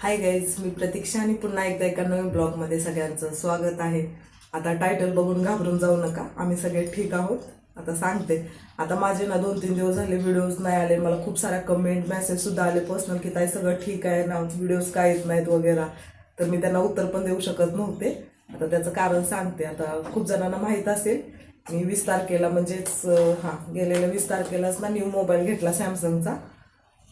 Hi guys मी प्रतीक्षा आणि पुन्हा एकदा एका नवीन ब्लॉगमध्ये सगळ्यांचं स्वागत आहे. आता टायटल बघून घाबरून जाऊ नका. आम्ही सगळे ठीक आहोत. आता सांगते. आता माझे ना दोन तीन दिवस झाले व्हिडिओज नाही आले. मला खूप साऱ्या कमेंट मेसेजसुद्धा आले पर्सनल की ताई सगळं ठीक आहे ना? व्हिडिओज काय येत नाहीत वगैरे? तर मी त्यांना उत्तर पण देऊ शकत नव्हते. आता त्याचं कारण सांगते. आता खूप जणांना माहीत असेल मी वीस तारखेला म्हणजेच हां गेलेल्या वीस तारखेलाच ना न्यू मोबाईल घेतला सॅमसंगचा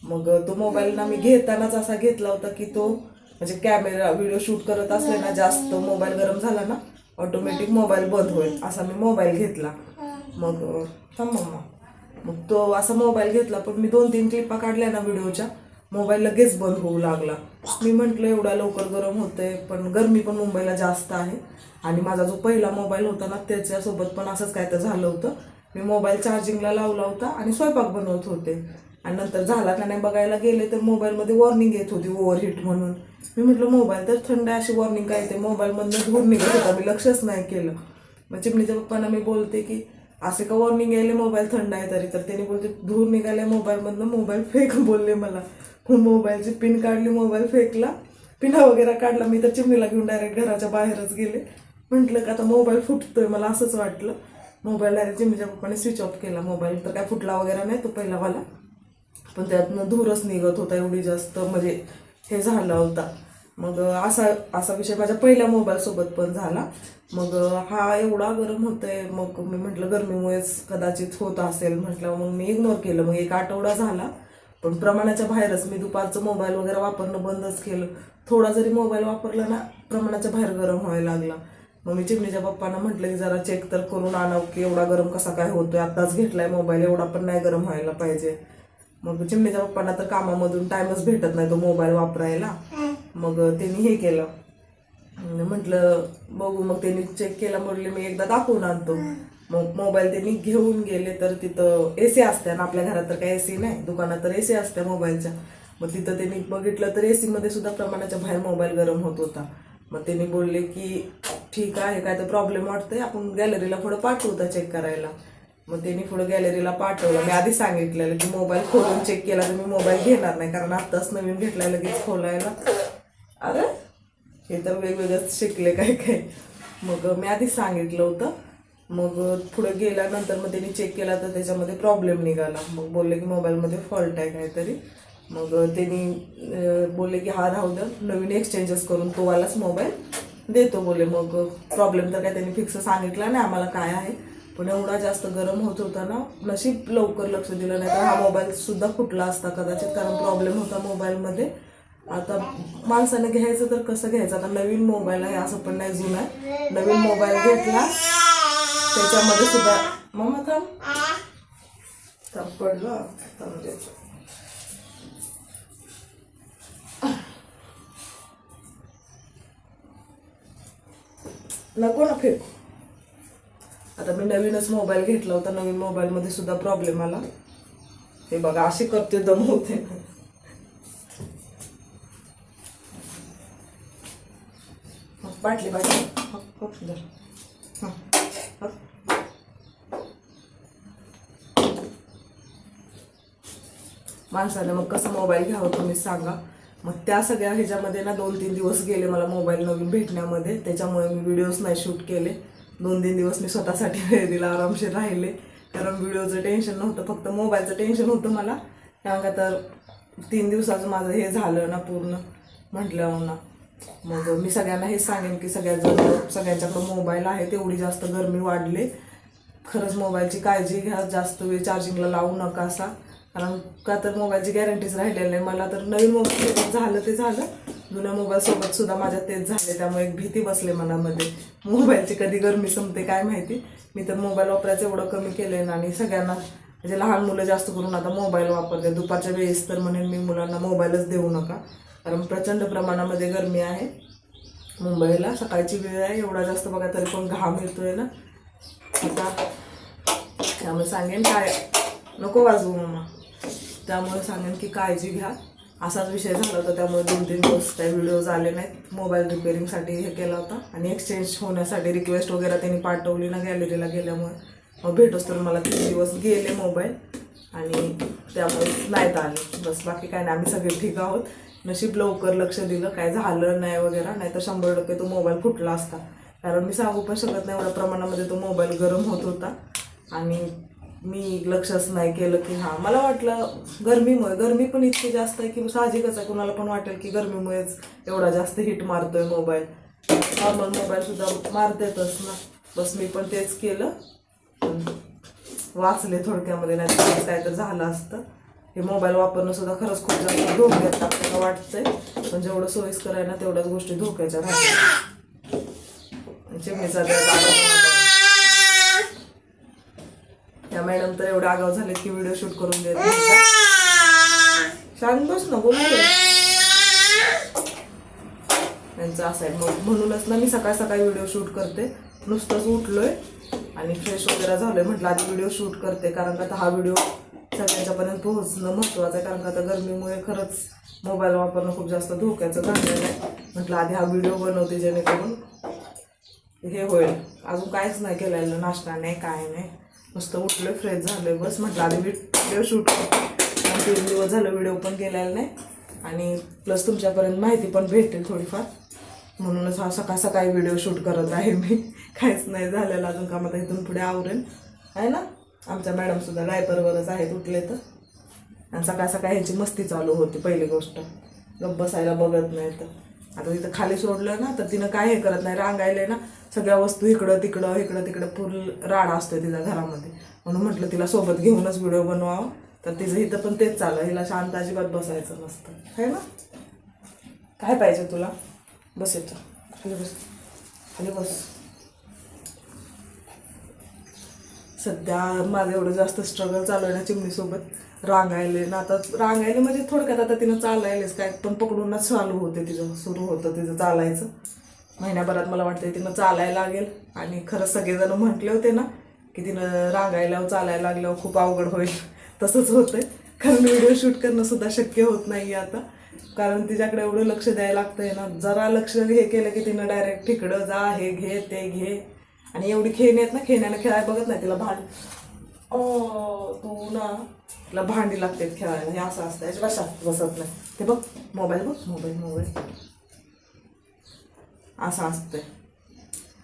मग तो मोबाईल ना मी घेतानाच असा घेतला होता की तो म्हणजे कॅमेरा व्हिडिओ शूट करत असले ना जास्त मोबाईल गरम झाला ना ऑटोमॅटिक मोबाईल बंद होईल असा मी मोबाईल घेतला. मग थांब मम्मा. मग तो असा मोबाईल घेतला पण मी दोन तीन क्लिपा काढल्या ना व्हिडिओच्या मोबाईल लगेच बंद होऊ लागला. मी म्हटलं एवढा लवकर गरम होतंय पण गरमी पण मुंबईला जास्त आहे. आणि माझा जो पहिला मोबाईल होता ना त्याच्यासोबत पण असंच काय तर झालं होतं. मी मोबाईल चार्जिंगला लावला होता आणि स्वयंपाक बनवत होते. आणि नंतर झाला का नाही बघायला गेले तर मोबाईलमध्ये वॉर्निंग येत होती ओव्हरहीट म्हणून. मी म्हटलं मोबाईल तर थंड आहे अशी वॉर्निंग काय येते मोबाईलमधनं धूर निघत होता मी लक्षच नाही केलं. मग चिमणीच्या पप्पांना मी बोलते की असे का वॉर्निंग यायले मोबाईल थंड आहे तरी? तर त्यांनी बोलते धूर निघाले मोबाईलमधनं मोबाईल फेक बोलले मला. मोबाईलची पिन काढली मोबाईल फेकला. पिना वगैरे काढला. मी तर चिमणीला घेऊन डायरेक्ट घराच्या बाहेरच गेले. म्हटलं का आता मोबाईल फुटतोय मला असंच वाटलं. मोबाईल डायरेक्ट चिमणीच्या पप्पाने स्विच ऑफ केला. मोबाईल तर काय फुटला वगैरे नाही तो पहिलावाला. पण त्यातनं धूरच निघत होता एवढी जास्त. म्हणजे हे झाला होता. मग असा असा विषय माझ्या पहिल्या मोबाईलसोबत पण झाला. मग हा एवढा गरम होतोय. मग मी म्हटलं गरमीमुळेच कदाचित होत असेल म्हटलं मग मी इग्नोर केलं. मग एक आठवडा झाला. पण प्रमाणाच्या बाहेरच मी दुपारचं मोबाईल वगैरे वापरणं बंदच केलं. थोडा जरी मोबाईल वापरला ना प्रमाणाच्या बाहेर गरम व्हायला लागला. मग मी चिमणीच्या पप्पांना म्हटलं की जरा चेक तर करून आणावं की एवढा गरम कसा काय होतोय. आत्ताच घेतलाय मोबाईल एवढा पण नाही गरम व्हायला पाहिजे. मग चिमणीच्या पप्पांना तर कामामधून टाइमच भेटत नाही तो मोबाईल वापरायला. मग त्यांनी हे केलं. म्हटलं बघू. मग त्यांनी चेक केला म्हटले मी एकदा दाखवून आणतो. मग मोबाईल त्यांनी घेऊन गेले तर तिथं ए सी असते ना आपल्या घरात तर काही ए सी नाही दुकानात तर ए सी असते मोबाईलच्या मग तिथं त्यांनी बघितलं तर ए मध्ये सुद्धा प्रमाणाच्या बाहेर मोबाईल गरम होत होता. मग त्यांनी बोलले की ठीक आहे काय तर प्रॉब्लेम वाटतंय आपण गॅलरीला पुढं पाठवू चेक करायला. मग त्यांनी पुढे गॅलरीला पाठवलं. मी आधी सांगितलेलं की मोबाईल खोलून चेक केला तर मी मोबाईल घेणार नाही. कारण आत्ताच नवीन घेतलाय लगेच खोलायला. अरे हे तर वेगवेगळंच शिकले काय काय. मग मी आधीच सांगितलं होतं. मग पुढे गेल्यानंतर मग त्यांनी चेक केला तर त्याच्यामध्ये प्रॉब्लेम निघाला. मग बोलले की मोबाईलमध्ये फॉल्ट आहे काहीतरी. मग त्यांनी बोलले की हा राहू द्या नवीन एक्सचेंजेस करून तो वालाच मोबाईल देतो बोले मग प्रॉब्लेम तर काय त्यांनी फिक्स सांगितला नाही. आम्हाला काय आहे? पण एवढा जास्त गरम होत होता ना नशीब लवकर लक्ष दिलं नाही तर हा मोबाईल सुद्धा फुटला असता कदाचित कारण प्रॉब्लेम होता मोबाईलमध्ये आता माणसाने घ्यायचं तर कसं घ्यायचं? आता नवीन मोबाईल आहे असं पण नाही जुना आहे. नवीन मोबाईल घेतला त्याच्यामध्ये सुद्धा मग थांब. थांब पडलं. थांब द्यायचं. म्हणजे- नको ना फेकू आता मी नवीनच मोबाईल घेतला होता नवीन मोबाईलमध्ये सुद्धा प्रॉब्लेम आला. हे बघा असे करते दम होते बाटली बाटली. माणसाने मग कसं मोबाईल घ्यावं तुम्ही सांगा. मग त्या सगळ्या ह्याच्यामध्ये ना दोन तीन दिवस गेले मला मोबाईल नवीन भेटण्यामध्ये. त्याच्यामुळे मी व्हिडिओज नाही शूट केले. दोन तीन दिवस मी स्वतःसाठी वेळ दिला आरामशीर राहिले. कारण व्हिडिओचं टेन्शन नव्हतं फक्त मोबाईलचं टेन्शन होतं मला. त्यामुळे तर तीन दिवसाचं माझं हे झालं ना पूर्ण. म्हटलं हो ना. मग मी सगळ्यांना हेच सांगेन की सगळ्याजण सगळ्यांच्याकडं मोबाईल आहे तेवढी जास्त गरमी वाढली. खरंच मोबाईलची काळजी घ्या जास्त वेळ चार्जिंगला लावू नका असा. कारण का तर मोबाईलची गॅरंटीच राहिलेली नाही. मला तर नवीन मोबाईल झालं ते झालं. जुन्या मोबाईलसोबत सुद्धा माझ्या तेच झाले त्यामुळे एक भीती बसले मनामध्ये. मोबाईलची कधी गरमी संपते काय माहिती? मी तर मोबाईल वापरायचं एवढं कमी केलंय ना आणि सगळ्यांना म्हणजे लहान मुलं जास्त करून आता मोबाईल वापरते दुपारच्या वेळेस तर म्हणेन मी मुलांना मोबाईलच देऊ नका. कारण प्रचंड प्रमाणामध्ये गरमी आहे मुंबईला. सकाळची वेळ आहे एवढा जास्त बघा तरी पण घाम येतोय ना. आता त्यामुळे सांगेन काय नको वाजवू मम्मा त्यामुळे सांगेन की काळजी घ्या. असाच विषय झाला होता त्यामुळे दोन तीन दिवस काही व्हिडिओज आले नाहीत. मोबाईल रिपेअरिंगसाठी हे केला होता. आणि एक्सचेंज होण्यासाठी रिक्वेस्ट वगैरे त्यांनी पाठवली ना गॅलरीला गेल्यामुळे. मग भेटोस तर मला तीन दिवस गेले मोबाईल आणि त्यामुळे नाहीत आले. बस बाकी काय नाही. आम्ही सगळे ठीक आहोत. नशीब लवकर लक्ष दिलं. काय झालं नाही वगैरे. नाही तर शंभर टक्के तो मोबाईल फुटला असता. कारण मी सांगू पण शकत नाही एवढ्या प्रमाणामध्ये तो मोबाईल गरम होत होता. आणि मी लक्षच नाही केलं की हां. मला वाटलं गरमीमुळे गरमी पण इतकी जास्त आहे की साहजिकच आहे. कुणाला पण वाटेल की गरमीमुळेच एवढा जास्त हिट मारतोय मोबाईल नॉर्मल मोबाईल सुद्धा मारतेतच ना. बस मी पण तेच केलं. वाचले थोडक्यामध्ये नाही काय तर झालं असतं. हे मोबाईल वापरणं सुद्धा खरंच खूप जास्त धोक्यात आपल्याला वाटतंय. पण जेवढं सोयीस्कर आहे ना तेवढ्याच गोष्टी धोक्याच्या राहतात. चिमणीचा नंतर तर एवढे आगाव झाले की व्हिडिओ शूट करून देत शांत बस ना बोलू त्यांचं असं आहे. मग म्हणूनच ना मी सकाळ सकाळी व्हिडिओ शूट करते. नुसतंच उठलोय आणि फ्रेश वगैरे झालोय. म्हटलं आधी व्हिडिओ शूट करते कारण का आता हा व्हिडिओ सगळ्यांच्यापर्यंत पोहोचणं महत्त्वाचं आहे. कारण का आता गरमीमुळे खरंच मोबाईल वापरणं खूप जास्त धोक्याचं झालेलं आहे म्हटलं आधी हा व्हिडिओ बनवते जेणेकरून हे होईल. अजून काहीच नाही केलेलं. नाश्ता नाही काय नाही. नुसतं उठलं फ्रेश झालं बस म्हटलं आधी व्हिडिओ शूट आणि तीन दिवस झालं व्हिडिओ पण केलेला नाही. आणि प्लस तुमच्यापर्यंत माहिती पण भेटेल थोडीफार. म्हणूनच हा सकाळ सकाळी व्हिडिओ शूट करत आहे मी. काहीच नाही झालेलं अजून का आता इथून पुढे आवरेल. आहे ना? आमच्या मॅडमसुद्धा डायपरवरच आहेत उठले तर. आणि सकाळ सकाळ ह्याची मस्ती चालू होती पहिली गोष्ट. गप्प बसायला बघत नाही तर. आता तिथं खाली सोडलं ना तर तिनं काय हे करत नाही रांगायले ना. सगळ्या वस्तू इकडं तिकडं इकडं तिकडं फुल राडा असतोय तिच्या घरामध्ये. म्हणून म्हटलं तिला सोबत घेऊनच व्हिडिओ बनवावं. तर तिचं इथं पण तेच चाललं. हिला शांत अजिबात बसायचं नसतं. है ना? काय पाहिजे तुला? बस येतं खाली बस. खाली बस. सध्या माझं एवढं जास्त स्ट्रगल चालू आहे ना चिमणीसोबत. रांगायले. ना आता रांगायले म्हणजे थोडक्यात आता तिनं चालायलेच काय पण पकडूनच चालू होते तिचं. सुरू होतं तिचं चालायचं. महिन्याभरात मला वाटतं तिनं चालायला लागेल. आणि खरंच सगळेजण म्हटले होते ना की तिनं रांगायला चालायला लागल्यावर खूप अवघड होईल. तसंच होतंय. कारण व्हिडिओ शूट करणं सुद्धा शक्य होत नाही आता. कारण तिच्याकडे एवढं लक्ष द्यायला लागतंय ना. जरा लक्ष हे केलं की तिनं डायरेक्ट तिकडं जा हे घे ते घे. आणि एवढी खेळणी आहेत ना खेळण्याला खेळायला बघत नाही तिला भांड. ओ तू ना तिला भांडी लागते खेळायला. हे असं असतं. याच्या बसत नाही. ते बघ मोबाईल बघ मोबाईल मोबाईल. असं असतंय.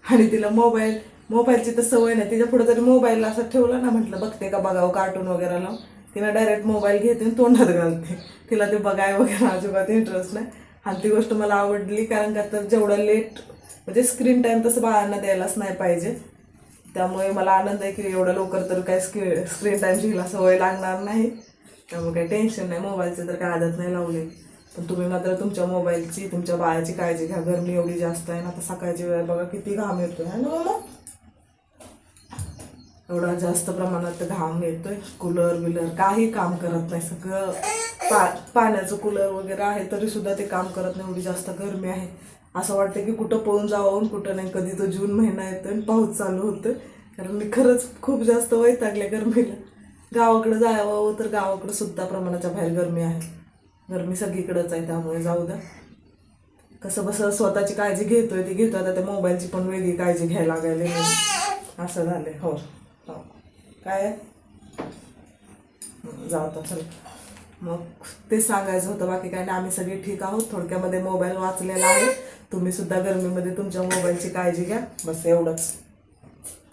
आणि तिला मोबाईल मोबाईलची तर सवय नाही. तिच्या पुढे जरी मोबाईल असं ठेवला ना म्हटलं बघते का बघावं कार्टून वगैरे लावून? तिला डायरेक्ट मोबाईल घेते आणि तोंडात घालते. तिला ते बघाय वगैरे अजिबात इंटरेस्ट नाही. आणि ती गोष्ट मला आवडली कारण का तर जेवढं लेट म्हणजे स्क्रीन टाईम तसं बाळांना द्यायलाच नाही पाहिजे. त्यामुळे मला आनंद आहे की एवढं लवकर तर काय स्क्री स्क्रीन टाईमची हिला सवय लागणार नाही. त्यामुळे काही टेन्शन नाही. मोबाईलचं तर काय आदत नाही लावली. पण तुम्ही मात्र तुमच्या मोबाईलची तुमच्या बाळाची काळजी घ्या. गरमी एवढी जास्त आहे ना आता सकाळची वेळ बघा किती घाम येतोय. ना मामा? एवढा जास्त प्रमाणात घाम येतोय. कूलर बिलर काही काम करत नाही. सगळं पा पाण्याचं कूलर वगैरे आहे तरी सुद्धा ते काम करत नाही. एवढी जास्त गरमी आहे. असं वाटतं की कुठं पळून जावं कुठं नाही. कधी तो जून महिना येतो आणि पाऊस चालू होतोय. कारण मी खरंच खूप जास्त वैतागले गरमीला. गावाकडे जावं तर गावाकडे सुद्धा प्रमाणाच्या बाहेर गरमी आहे. गरमी सगळीकडंच आहे त्यामुळे जाऊ द्या. कसं बसं स्वतःची काळजी घेतोय ती घेतो आता त्या मोबाईलची पण वेगळी काळजी घ्यायला लागायला असं झालंय हो. हो. काय जाऊ चल. मग ते सांगायचं होतं बाकी काय नाही आम्ही सगळे ठीक आहोत. थोडक्यामध्ये मोबाईल वाचलेला आहे. तुम्ही सुद्धा गरमीमध्ये तुमच्या मोबाईलची काळजी घ्या. बस एवढंच.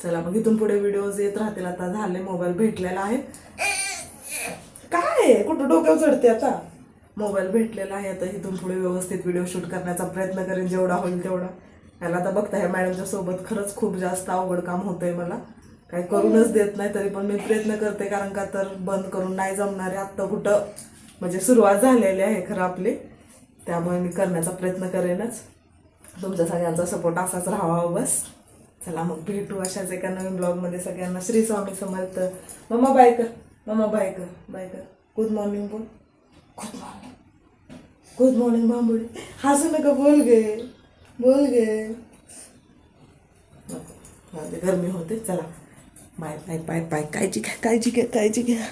चला मग इथून पुढे व्हिडिओज येत राहतील. आता झाले मोबाईल भेटलेला आहे. काय? आहे? कुठं डोक्यावर चढते आता? मोबाईल भेटलेला आहे आता इथून पुढे व्यवस्थित व्हिडिओ शूट करण्याचा प्रयत्न करेन जेवढा होईल तेवढा. त्याला आता बघता ह्या मॅडमच्या सोबत खरंच खूप जास्त अवघड काम होतंय मला. काही करूनच देत नाही तरी पण मी प्रयत्न करते कारण का तर बंद करून नाही जमणार आहे आत्ता कुठं म्हणजे सुरुवात झालेली आहे खरं आपली. त्यामुळे मी करण्याचा प्रयत्न करेनच. तुमच्या सगळ्यांचा सपोर्ट असाच राहावा बस. चला मग भेटू अशाच एका नवीन ब्लॉगमध्ये सगळ्यांना श्री स्वामी समर्थ. मम्मा बाय कर. मम्मा बाय कर. बाय कर. गुड मॉर्निंग बोल गुड मॉर्निंग गुड मॉर्निंग बांबुडी हसू नका बोल गे बोल गे नको. गरमी होते चला बाय बाय बाय बाय काळजी घ्या काळजी घ्या काळजी घ्या